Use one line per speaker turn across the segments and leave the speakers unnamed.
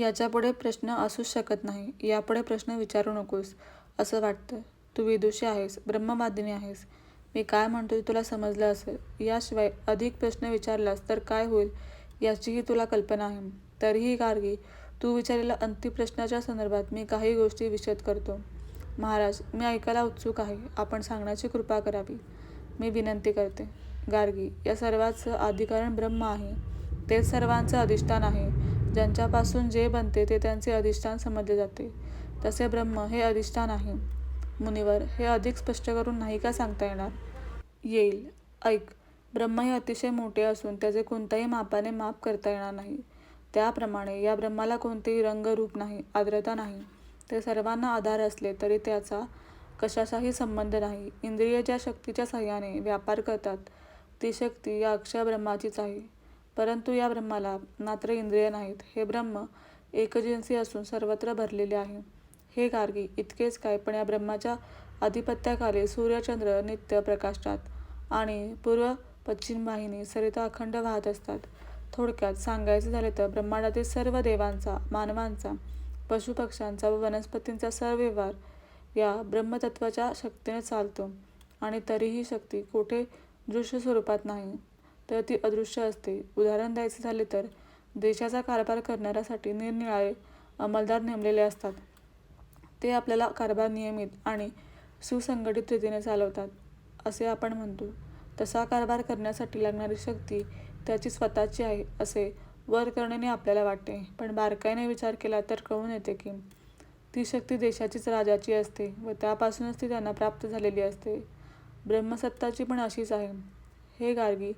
याच्यापुढे प्रश्न असूच शकत नाही. यापुढे प्रश्न विचारू नकोस असं वाटतं. तू विदुषी आहेस, ब्रह्मवादिनी आहेस. मी काय म्हणतोय तुला समजलं असेल. याशिवाय अधिक प्रश्न विचारलास तर काय होईल याचीही तुला कल्पना आहे. तरीही गार्गी, तू विचारलेल्या अंतिम प्रश्नाच्या संदर्भात मी काही गोष्टी विशद करतो. महाराज, मी ऐकायला उत्सुक आहे. आपण सांगण्याची कृपा करावी. मी विनंती करते. गार्गी, या सर्वाचं अधिकारण ब्रह्म आहे. तेच सर्वांचं अधिष्ठान आहे. ज्यांच्यापासून जे बनते ते त्यांचे अधिष्ठान समजले जाते. तसे ब्रह्म हे अधिष्ठान आहे. मुनिवर, हे अधिक स्पष्ट करून नाही का सांगता येणार? येईल. ऐक. ब्रह्म हे अतिशय मोठे असून त्याचे कोणत्याही मापाने माप करता येणार नाही. त्याप्रमाणे या ब्रह्माला कोणतेही रंग, रूप नाही, आर्द्रता नाही. ते सर्वांना आधार असले तरी त्याचा कशाचाही संबंध नाही. इंद्रिय ज्या शक्तीच्या सहाय्याने व्यापार करतात ती शक्ती या अक्षय ब्रह्माचीच आहे. परंतु या ब्रह्माला मात्र इंद्रिय नाहीत. हे ब्रह्म एकजिन्सी असून सर्वत्र भरलेले आहे. हे गार्गी, इतकेच काय पण या ब्रह्माच्या अधिपत्याखाली सूर्यचंद्र नित्य प्रकाशतात आणि पूर्व-पश्चिम वाहिनी सरिता अखंड वाहत असतात. थोडक्यात सांगायचे झाले तर ब्रह्मांडातील सर्व देवांचा, मानवांचा, पशुपक्ष्यांचा व वनस्पतींचा सर्व व्यवहार या ब्रह्मतत्त्वाच्या शक्तीने चालतो आणि तरीही शक्ती कुठे दृश्य स्वरूपात नाही, तर ती अदृश्य असते. उदाहरण द्यायचे झाले तर देशाचा कारभार करणाऱ्यासाठी निरनिराळे अंमलदार नेमलेले असतात. ते आपल्याला कारभार नियमित आणि सुसंघटित रीतीने चालवतात, असे आपण म्हणतो. तसा कारभार करण्यासाठी लागणारी शक्ती त्याची स्वतःची आहे असे वर करण्याने आपल्याला वाटते. पण बारकाईने विचार केला तर कळून येते की, ती शक्ती देशाचीच राजाची असते व त्यापासूनच ती त्यांना प्राप्त झालेली असते. ब्रह्मसत्ताची पण अशीच आहे. हे गार्गी,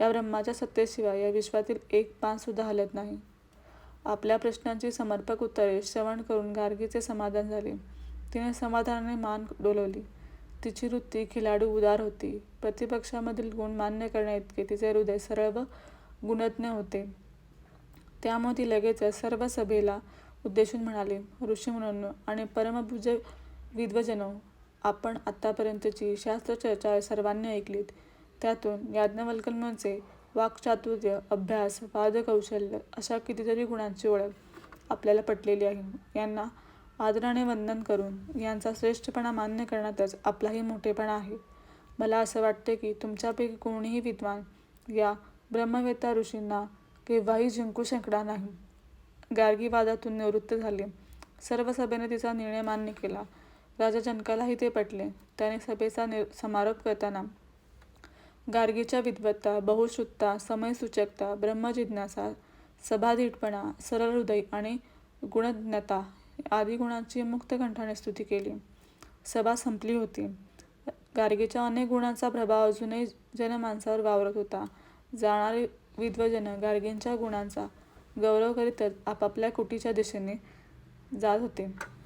या ब्रह्माच्या सत्तेशिवाय या विश्वातील एक पानसुद्धा हलत नाही. आपल्या प्रश्नांची समर्पक उत्तरे श्रवण करून गार्गीचे समाधान झाले. तिने समाधानाने मान डोलवली तिची वृत्ती खिलाडू उदार होती. प्रतिपक्षामधील गुण मान्य करण्याइतके तिचे हृदय सरळ व गुणज्ञ होते. त्यामुळे ती लगेचच सर्व सभेला उद्देशून म्हणाले ऋषीमुनींनो आणि परमपूज्य विद्वजनो आपण आत्तापर्यंतची शास्त्रचर्चा सर्वांनी ऐकलीत. त्यातून याज्ञवल्क्य वाक्चातुर्य, अभ्यास, वादकौशल्य अशा कितीतरी गुणांची ओळख आपल्याला पटलेली आहे. यांना आदराने वंदन करून यांचा श्रेष्ठपणा मान्य करण्यातच आपलाही मोठेपणा आहे. मला असं वाटते की तुमच्यापैकी कोणीही विद्वान या ब्रह्मवेत्ता ऋषींना केव्हाही जिंकू शकणार नाही. गार्गीवादातून निवृत्त झाले सर्व सभेने तिचा निर्णय मान्य केला. राजा जनकालाही ते पटले. त्याने सभेचा समारोप करताना गार्गीच्या विद्वत्ता, बहुश्रुतता, समयसूचकता, ब्रह्मजिज्ञासा, सभाधीटपणा, सरळ हृदय आणि गुणज्ञता आदी गुणांची मुक्तकंठाने स्तुती केली. सभा संपली होती. गार्गीच्या अनेक गुणांचा प्रभाव अजूनही जनमानसावर वावरत होता. जाणारे विद्वजन गार्गींच्या गुणांचा गौरव करीतच आपापल्या कुटीच्या दिशेने जात होते.